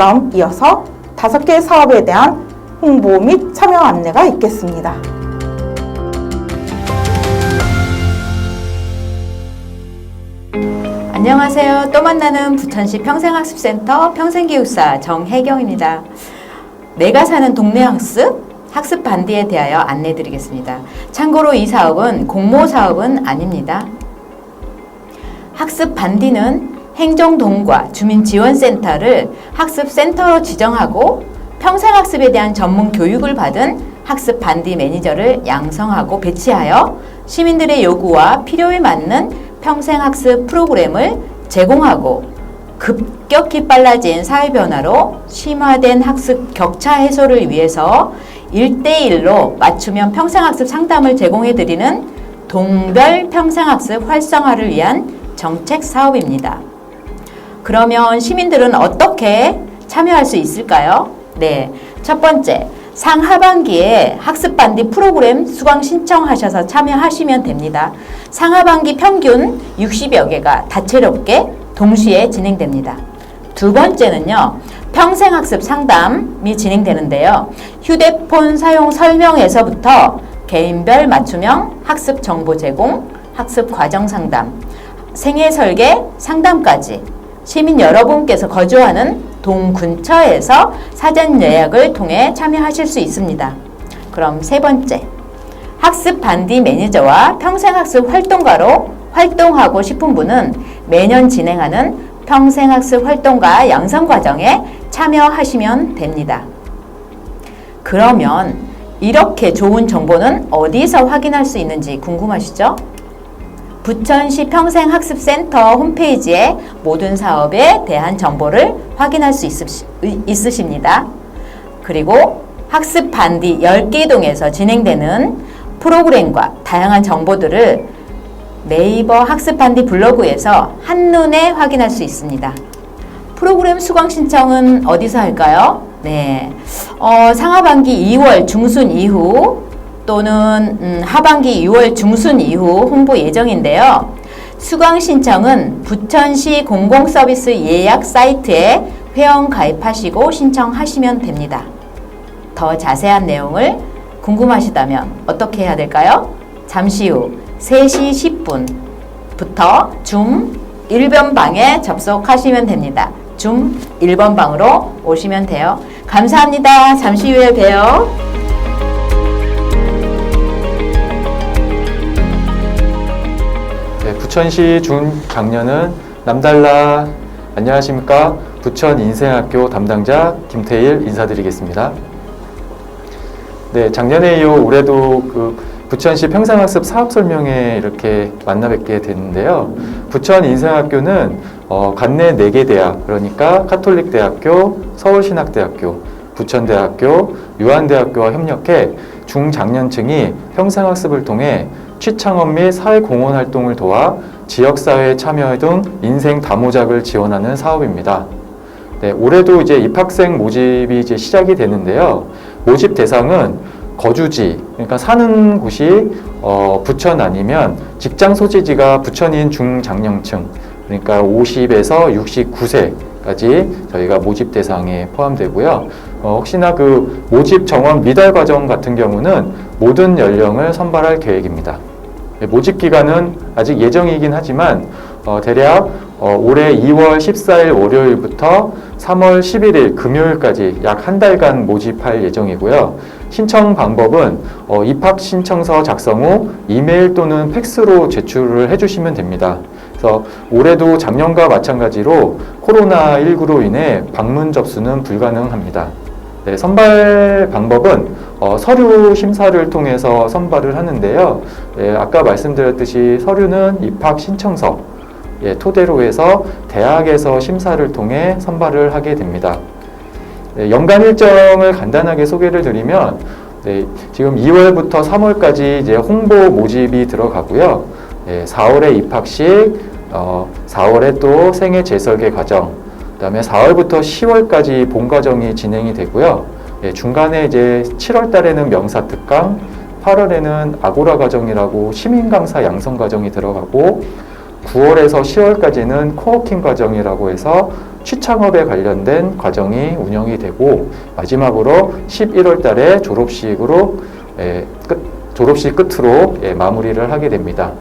그럼 이어서 다섯 개 사업에 대한 홍보 및 참여 안내가 있겠습니다. 안녕하세요. 또 만나는 부천시 평생학습센터 평생기숙사 정혜경입니다. 내가 사는 동네 학습 학습 반디에 대하여 안내 드리겠습니다. 참고로 이 사업은 공모 사업은 아닙니다. 학습 반디는 행정동과 주민지원센터를 학습센터로 지정하고 평생학습에 대한 전문 교육을 받은 학습 반디 매니저를 양성하고 배치하여 시민들의 요구와 필요에 맞는 평생학습 프로그램을 제공하고 급격히 빨라진 사회 변화로 심화된 학습 격차 해소를 위해서 1대1로 맞춤형 평생학습 상담을 제공해 드리는 동별 평생학습 활성화를 위한 정책 사업입니다. 그러면 시민들은 어떻게 참여할 수 있을까요? 네. 첫 번째, 상하반기에 학습반디 프로그램 수강 신청하셔서 참여하시면 됩니다. 상하반기 평균 60여 개가 다채롭게 동시에 진행됩니다. 두 번째는요, 평생학습 상담이 진행되는데요. 휴대폰 사용 설명에서부터 개인별 맞춤형 학습 정보 제공, 학습 과정 상담, 생애 설계 상담까지 시민 여러분께서 거주하는 동 근처에서 사전 예약을 통해 참여하실 수 있습니다. 그럼 세 번째, 학습 반디 매니저와 평생학습 활동가로 활동하고 싶은 분은 매년 진행하는 평생학습 활동가 양성 과정에 참여하시면 됩니다. 그러면 이렇게 좋은 정보는 어디서 확인할 수 있는지 궁금하시죠? 부천시 평생학습센터 홈페이지에 모든 사업에 대한 정보를 확인할 수 있으십니다. 그리고 학습 반디 10개 동에서 진행되는 프로그램과 다양한 정보들을 네이버 학습 반디 블로그에서 한눈에 확인할 수 있습니다. 프로그램 수강 신청은 어디서 할까요? 네. 어, 상하반기 2월 중순 이후 또는 음, 하반기 6월 중순 이후 홍보 예정인데요. 수강 신청은 부천시 공공서비스 예약 사이트에 회원 가입하시고 신청하시면 됩니다. 더 자세한 내용을 궁금하시다면 어떻게 해야 될까요? 잠시 후 3시 10분부터 줌 1번 방에 접속하시면 됩니다. 줌 1번 방으로 오시면 돼요. 감사합니다. 잠시 후에 봬요. 부천시 중장년은 남달라 안녕하십니까 부천 인생학교 담당자 김태일 인사드리겠습니다. 네, 작년에 이어 올해도 그 부천시 평생학습 사업 설명회 이렇게 만나 뵙게 됐는데요. 부천 인생학교는 어, 관내 4개 대학, 그러니까 카톨릭대학교, 서울신학대학교, 부천대학교, 유한대학교와 협력해 중장년층이 평생학습을 통해 취창업 및 사회공헌 활동을 도와 지역사회에 참여 등 인생 다모작을 지원하는 사업입니다. 네, 올해도 이제 입학생 모집이 이제 시작이 되는데요. 모집 대상은 거주지, 그러니까 사는 곳이 어, 부천 아니면 직장 소재지가 부천인 중장년층, 그러니까 50에서 69세까지 저희가 모집 대상에 포함되고요. 어, 혹시나 그 모집 정원 미달 과정 같은 경우는 모든 연령을 선발할 계획입니다. 네, 모집 기간은 아직 예정이긴 하지만 어, 대략 어, 올해 2월 14일 월요일부터 3월 11일 금요일까지 약 한 달간 모집할 예정이고요. 신청 방법은 어, 입학 신청서 작성 후 이메일 또는 팩스로 제출을 해주시면 됩니다. 그래서 올해도 작년과 마찬가지로 코로나19로 인해 방문 접수는 불가능합니다. 네, 선발 방법은 어, 서류 심사를 통해서 선발을 하는데요. 예, 아까 말씀드렸듯이 서류는 입학 신청서 예, 토대로 해서 대학에서 심사를 통해 선발을 하게 됩니다. 네, 연간 일정을 간단하게 소개를 드리면 네, 지금 2월부터 3월까지 이제 홍보 모집이 들어가고요. 네, 4월에 입학식, 어, 4월에 또 생애 재설계 과정, 그다음에 4월부터 10월까지 본 과정이 진행이 되고요. 예, 중간에 이제 7월 달에는 명사 특강, 8월에는 아고라 과정이라고 시민 강사 양성 과정이 들어가고 9월에서 10월까지는 코워킹 과정이라고 해서 취창업에 관련된 과정이 운영이 되고 마지막으로 11월 달에 졸업식으로 예, 끝, 졸업식 끝으로 예, 마무리를 하게 됩니다.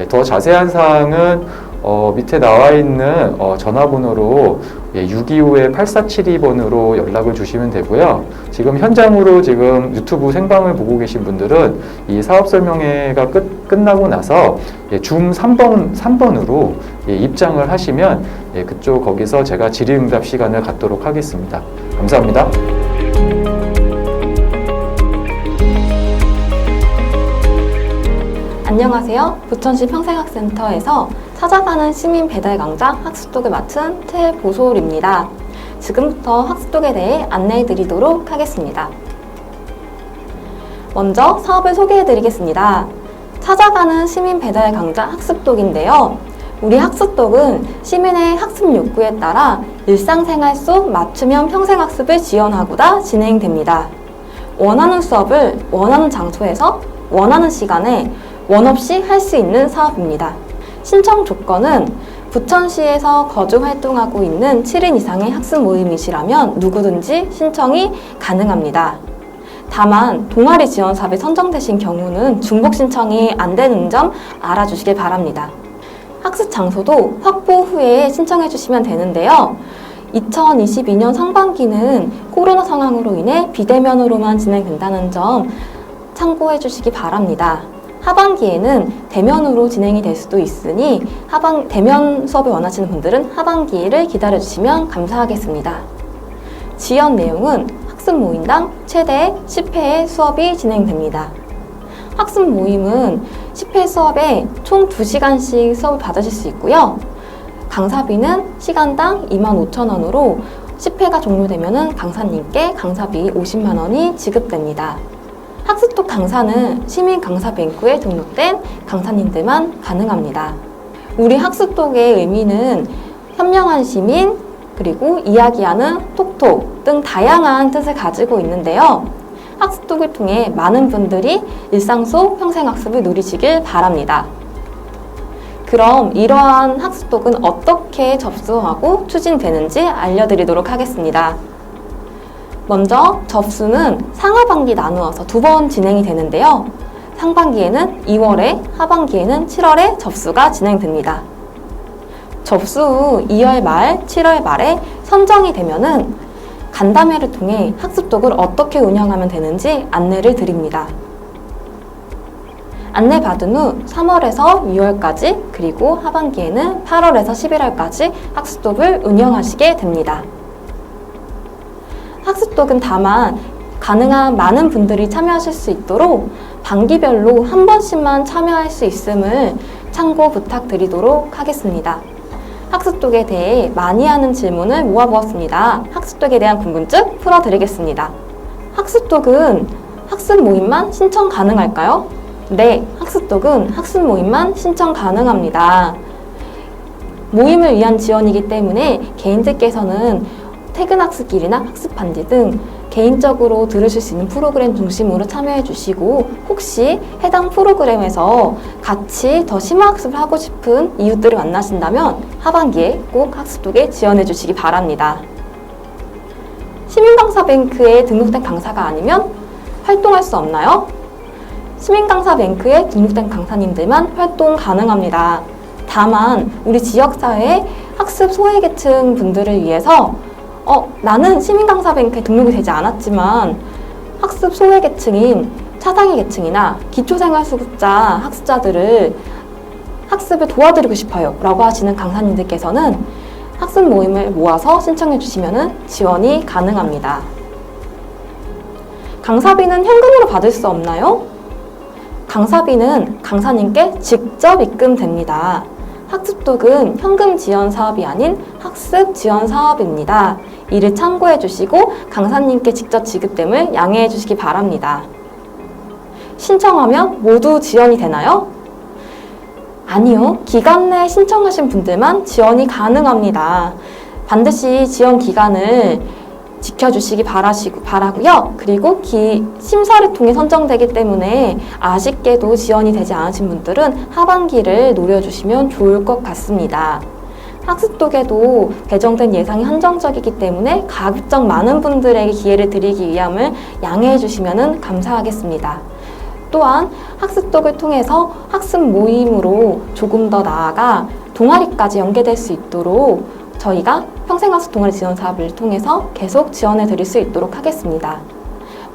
예, 더 자세한 사항은 어, 밑에 나와 있는 어, 전화번호로 예, 625-8472번으로 연락을 주시면 되고요. 지금 현장으로 지금 유튜브 생방을 보고 계신 분들은 이 사업 설명회가 끝, 끝나고 나서 예, 줌 3번, 3번으로 예, 입장을 하시면 예, 그쪽 거기서 제가 질의응답 시간을 갖도록 하겠습니다. 감사합니다. 안녕하세요. 부천시 평생학센터에서 찾아가는 시민 배달 강좌 학습독을 맡은 최보솔입니다. 지금부터 학습독에 대해 안내해 드리도록 하겠습니다. 먼저 사업을 소개해 드리겠습니다. 찾아가는 시민 배달 강좌 학습독인데요. 우리 학습독은 시민의 학습 욕구에 따라 일상생활 속 맞춤형 평생학습을 지원하고자 진행됩니다. 원하는 수업을 원하는 장소에서 원하는 시간에 원 없이 할 수 있는 사업입니다. 신청 조건은 부천시에서 거주 활동하고 있는 7인 이상의 학습 모임이시라면 누구든지 신청이 가능합니다. 다만 동아리 지원 사업에 선정되신 경우는 중복 신청이 안 되는 점 알아주시길 바랍니다. 학습 장소도 확보 후에 신청해 주시면 되는데요. 2022년 상반기는 코로나 상황으로 인해 비대면으로만 진행된다는 점 참고해 주시기 바랍니다. 하반기에는 대면으로 진행이 될 수도 있으니 하반 대면 수업을 원하시는 분들은 하반기를 기다려 주시면 감사하겠습니다. 지원 내용은 학습 모임당 최대 10회의 수업이 진행됩니다. 학습 모임은 10회 수업에 총 2시간씩 수업을 받으실 수 있고요. 강사비는 시간당 25,000원으로 10회가 종료되면 강사님께 강사비 50만 원이 지급됩니다. 학습독 강사는 시민 강사 뱅크에 등록된 강사님들만 가능합니다. 우리 학습독의 의미는 현명한 시민, 그리고 이야기하는 톡톡 등 다양한 뜻을 가지고 있는데요. 학습독을 통해 많은 분들이 일상 속 평생학습을 누리시길 바랍니다. 그럼 이러한 학습독은 어떻게 접수하고 추진되는지 알려드리도록 하겠습니다. 먼저 접수는 상하반기 나누어서 두 번 진행이 되는데요. 상반기에는 2월에, 하반기에는 7월에 접수가 진행됩니다. 접수 후 2월 말, 7월 말에 선정이 되면은 간담회를 통해 학습독을 어떻게 운영하면 되는지 안내를 드립니다. 안내 받은 후 3월에서 6월까지 그리고 하반기에는 8월에서 11월까지 학습독을 운영하시게 됩니다. 학습독은 다만 가능한 많은 분들이 참여하실 수 있도록 반기별로 한 번씩만 참여할 수 있음을 참고 부탁드리도록 하겠습니다. 학습독에 대해 많이 하는 질문을 모아보았습니다. 학습독에 대한 궁금증 풀어드리겠습니다. 학습독은 학습 모임만 신청 가능할까요? 네, 학습독은 학습 모임만 신청 가능합니다. 모임을 위한 지원이기 때문에 개인들께서는 퇴근 학습길이나 학습 반지 등 개인적으로 들으실 수 있는 프로그램 중심으로 참여해 주시고 혹시 해당 프로그램에서 같이 더 심화 학습을 하고 싶은 이웃들을 만나신다면 하반기에 꼭 학습독에 지원해 주시기 바랍니다. 시민강사뱅크에 등록된 강사가 아니면 활동할 수 없나요? 시민강사뱅크에 등록된 강사님들만 활동 가능합니다. 다만 우리 지역사회 학습 소외계층 분들을 위해서 어, 나는 시민강사뱅크에 등록이 되지 않았지만 학습 소외 계층인 차상위 계층이나 기초생활수급자 학습자들을 학습을 도와드리고 싶어요 라고 하시는 강사님들께서는 학습 모임을 모아서 신청해 주시면 지원이 가능합니다. 강사비는 현금으로 받을 수 없나요? 강사비는 강사님께 직접 입금됩니다. 학습독은 현금 지원 사업이 아닌 학습 지원 사업입니다. 이를 참고해 주시고 강사님께 직접 지급됨을 양해해 주시기 바랍니다. 신청하면 모두 지원이 되나요? 아니요. 기간 내 신청하신 분들만 지원이 가능합니다. 반드시 지원 기간을 지켜주시기 바라시고, 바라고요. 그리고 기, 심사를 통해 선정되기 때문에 아쉽게도 지원이 되지 않으신 분들은 하반기를 노려주시면 좋을 것 같습니다. 학습독에도 배정된 예상이 한정적이기 때문에 가급적 많은 분들에게 기회를 드리기 위함을 양해해 주시면 감사하겠습니다. 또한 학습독을 통해서 학습 모임으로 조금 더 나아가 동아리까지 연계될 수 있도록 저희가 평생학습 동아리 지원 사업을 통해서 계속 지원해 드릴 수 있도록 하겠습니다.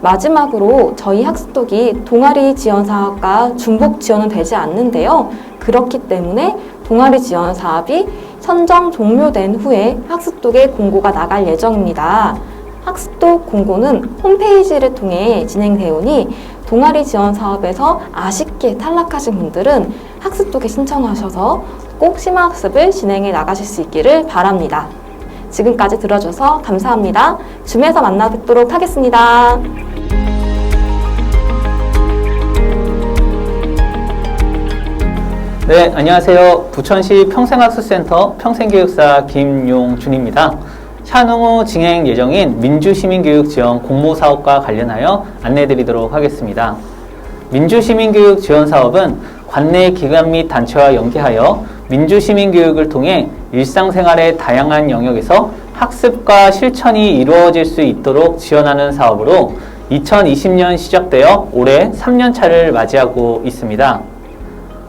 마지막으로 저희 학습독이 동아리 지원 사업과 중복 지원은 되지 않는데요. 그렇기 때문에 동아리 지원 사업이 선정 종료된 후에 학습독에 공고가 나갈 예정입니다. 학습독 공고는 홈페이지를 통해 진행되어 오니 동아리 지원 사업에서 아쉽게 탈락하신 분들은 학습독에 신청하셔서 꼭 심화학습을 진행해 나가실 수 있기를 바랍니다. 지금까지 들어줘서 감사합니다. 줌에서 만나 뵙도록 하겠습니다. 네, 안녕하세요. 부천시 평생학습센터 평생교육사 김용준입니다. 향후 진행 예정인 민주시민교육 지원 공모 사업과 관련하여 안내드리도록 하겠습니다. 민주시민교육 지원 사업은 관내 기관 및 단체와 연계하여 민주시민교육을 통해 일상생활의 다양한 영역에서 학습과 실천이 이루어질 수 있도록 지원하는 사업으로 2020년 시작되어 올해 3년 차를 맞이하고 있습니다.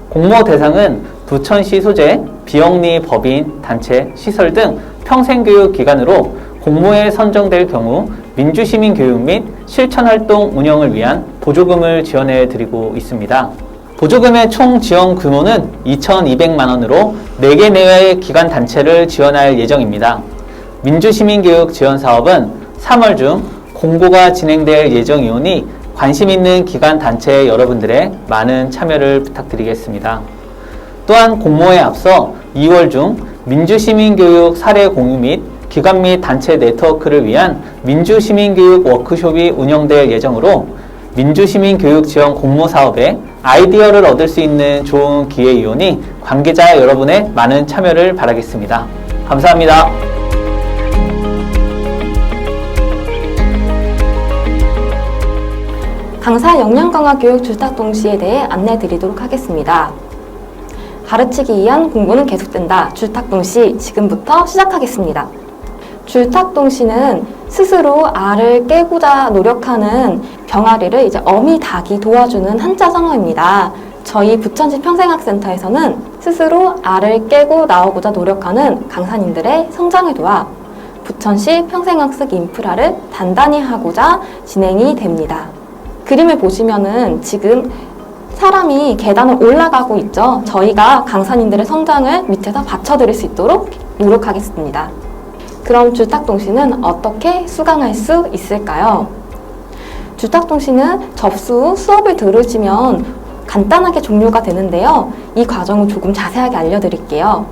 공모 대상은 부천시 소재, 비영리 법인, 단체, 시설 등 평생교육 기관으로 공모에 선정될 경우 민주시민 교육 및 실천활동 운영을 위한 보조금을 지원해 드리고 있습니다. 보조금의 총 지원 규모는 2,200만 원으로 4개 내외의 기관 단체를 지원할 예정입니다. 민주시민교육 지원 사업은 3월 중 공고가 진행될 예정이오니 관심 있는 기관 단체 여러분들의 많은 참여를 부탁드리겠습니다. 또한 공모에 앞서 2월 중 민주시민교육 사례 공유 및 기관 및 단체 네트워크를 위한 민주시민교육 워크숍이 운영될 예정으로 민주시민교육 지원 공모 사업에 아이디어를 얻을 수 있는 좋은 기회이오니 관계자 여러분의 많은 참여를 바라겠습니다. 감사합니다. 강사 역량 강화 교육 주탁 동시에 대해 안내 드리도록 하겠습니다. 가르치기 위한 공부는 계속된다. 주탁 동시 지금부터 시작하겠습니다. 주탁 동시는 스스로 알을 깨고자 노력하는 병아리를 이제 어미 닭이 도와주는 한자 성어입니다. 저희 부천시 평생학센터에서는 스스로 알을 깨고 나오고자 노력하는 강사님들의 성장을 도와 부천시 평생학습 인프라를 단단히 하고자 진행이 됩니다. 그림을 보시면은 지금 사람이 계단을 올라가고 있죠. 저희가 강사님들의 성장을 밑에서 받쳐드릴 수 있도록 노력하겠습니다. 그럼 주탁동시는 어떻게 수강할 수 있을까요? 주탁동시는 접수 후 수업을 들으시면 간단하게 종료가 되는데요. 이 과정을 조금 자세하게 알려드릴게요.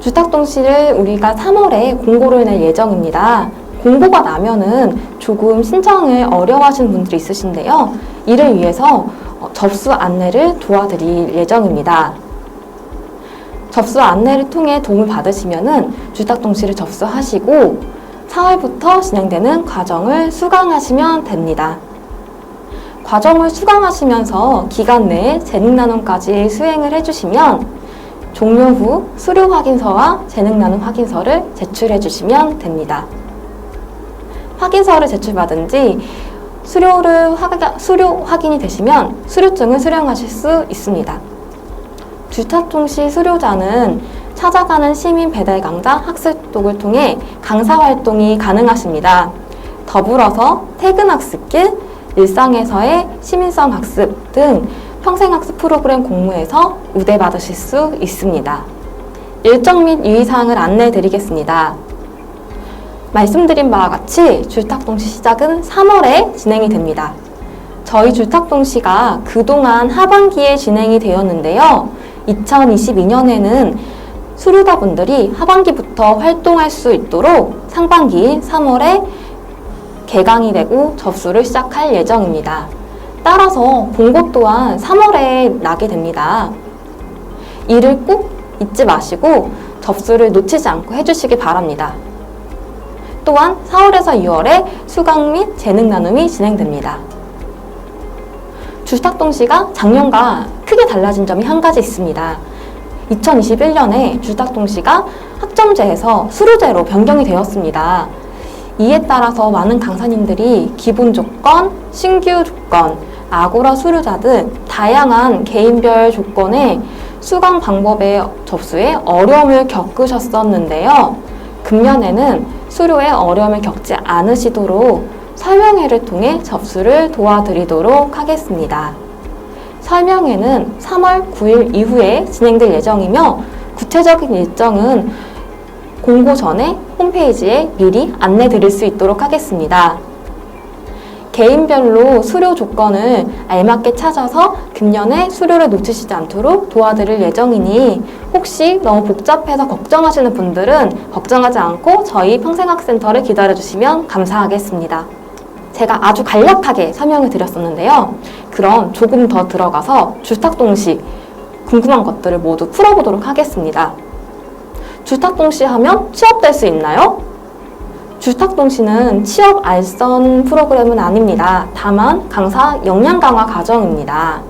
주탁동시를 우리가 3월에 공고를 낼 예정입니다. 공고가 나면은 조금 신청을 어려워하시는 분들이 있으신데요. 이를 위해서 어, 접수 안내를 도와드릴 예정입니다. 접수 안내를 통해 도움을 받으시면은 주탁 동시를 접수하시고 4월부터 진행되는 과정을 수강하시면 됩니다. 과정을 수강하시면서 기간 내에 재능나눔까지 수행을 해주시면 종료 후 수료 확인서와 재능나눔 확인서를 제출해 주시면 됩니다. 확인서를 제출받은 지 수료를 확, 수료 확인이 되시면 수료증을 수령하실 수 있습니다. 주타통시 수료자는 찾아가는 시민 배달 강좌 학습 독을 통해 강사 활동이 가능하십니다. 더불어서 퇴근 학습길, 일상에서의 시민성 학습 등 평생학습 프로그램 공모에서 우대받으실 수 있습니다. 일정 및 유의사항을 안내해 드리겠습니다. 말씀드린 바와 같이 줄탁동시 시작은 3월에 진행이 됩니다. 저희 줄탁동시가 그동안 하반기에 진행이 되었는데요. 2022년에는 수료자분들이 하반기부터 활동할 수 있도록 상반기 3월에 개강이 되고 접수를 시작할 예정입니다. 따라서 본고 또한 3월에 나게 됩니다. 이를 꼭 잊지 마시고 접수를 놓치지 않고 해주시기 바랍니다. 또한 4월에서 6월에 수강 및 재능 나눔이 진행됩니다. 주탁동시가 작년과 크게 달라진 점이 한 가지 있습니다. 2021년에 주탁동시가 학점제에서 수료제로 변경이 되었습니다. 이에 따라서 많은 강사님들이 기본 조건, 신규 조건, 아고라 수료자 등 다양한 개인별 조건의 수강 방법에 접수에 어려움을 겪으셨었는데요. 금년에는 수료에 어려움을 겪지 않으시도록 설명회를 통해 접수를 도와드리도록 하겠습니다. 설명회는 3월 9일 이후에 진행될 예정이며 구체적인 일정은 공고 전에 홈페이지에 미리 안내 드릴 수 있도록 하겠습니다. 개인별로 수료 조건을 알맞게 찾아서 금년에 수료를 놓치시지 않도록 도와드릴 예정이니 혹시 너무 복잡해서 걱정하시는 분들은 걱정하지 않고 저희 평생학센터를 기다려주시면 감사하겠습니다. 제가 아주 간략하게 설명을 드렸었는데요. 그럼 조금 더 들어가서 주탁동시 궁금한 것들을 모두 풀어보도록 하겠습니다. 주탁동시 하면 취업될 수 있나요? 주탁동시는 취업 알선 프로그램은 아닙니다. 다만 강사 역량 강화 과정입니다.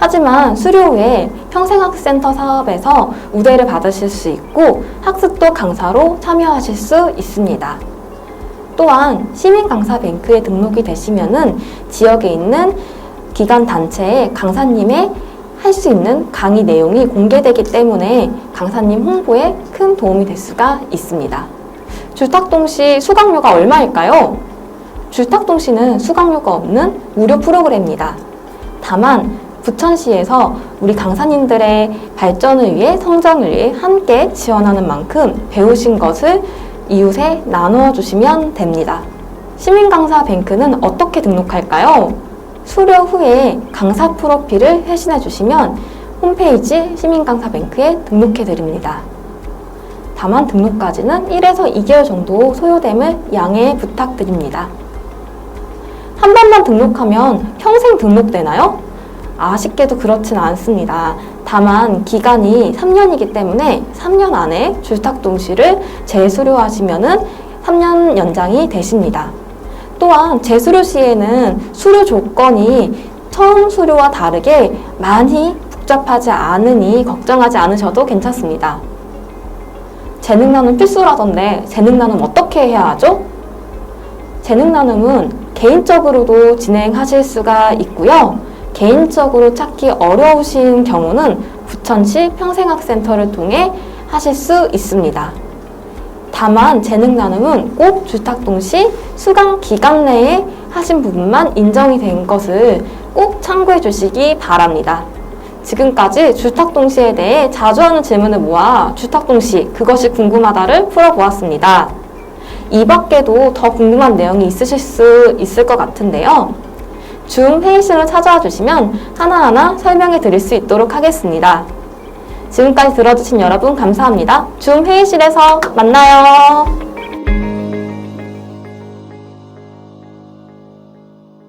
하지만 수료 후에 평생학센터 사업에서 우대를 받으실 수 있고 학습도 강사로 참여하실 수 있습니다. 또한 시민 강사 뱅크에 등록이 되시면은 지역에 있는 기관 단체의 강사님의 할 수 있는 강의 내용이 공개되기 때문에 강사님 홍보에 큰 도움이 될 수가 있습니다. 주탁동시 수강료가 얼마일까요? 주탁동시는 수강료가 없는 무료 프로그램입니다. 다만 부천시에서 우리 강사님들의 발전을 위해 성장을 위해 함께 지원하는 만큼 배우신 것을 이웃에 나누어 주시면 됩니다. 시민강사 뱅크는 어떻게 등록할까요? 수료 후에 강사 프로필을 회신해 주시면 홈페이지 시민강사 뱅크에 등록해 드립니다. 다만 등록까지는 1에서 2개월 정도 소요됨을 양해 부탁드립니다. 한 번만 등록하면 평생 등록되나요? 아쉽게도 그렇진 않습니다. 다만 기간이 3년이기 때문에 3년 안에 주탁동시를 재수료하시면은 3년 연장이 되십니다. 또한 재수료 시에는 수료 조건이 처음 수료와 다르게 많이 복잡하지 않으니 걱정하지 않으셔도 괜찮습니다. 재능 나눔 필수라던데 재능 나눔 어떻게 해야 하죠? 재능 나눔은 개인적으로도 진행하실 수가 있고요. 개인적으로 찾기 어려우신 경우는 부천시 평생학센터를 통해 하실 수 있습니다. 다만 재능 나눔은 꼭 주탁동시 수강 기간 내에 하신 부분만 인정이 된 것을 꼭 참고해 주시기 바랍니다. 지금까지 주탁동시에 대해 자주 하는 질문을 모아 주탁동시 그것이 궁금하다를 풀어보았습니다. 이 밖에도 더 궁금한 내용이 있으실 수 있을 것 같은데요. 줌 회의실을 찾아와 주시면 하나하나 설명해 드릴 수 있도록 하겠습니다. 지금까지 들어주신 여러분 감사합니다. 줌 회의실에서 만나요.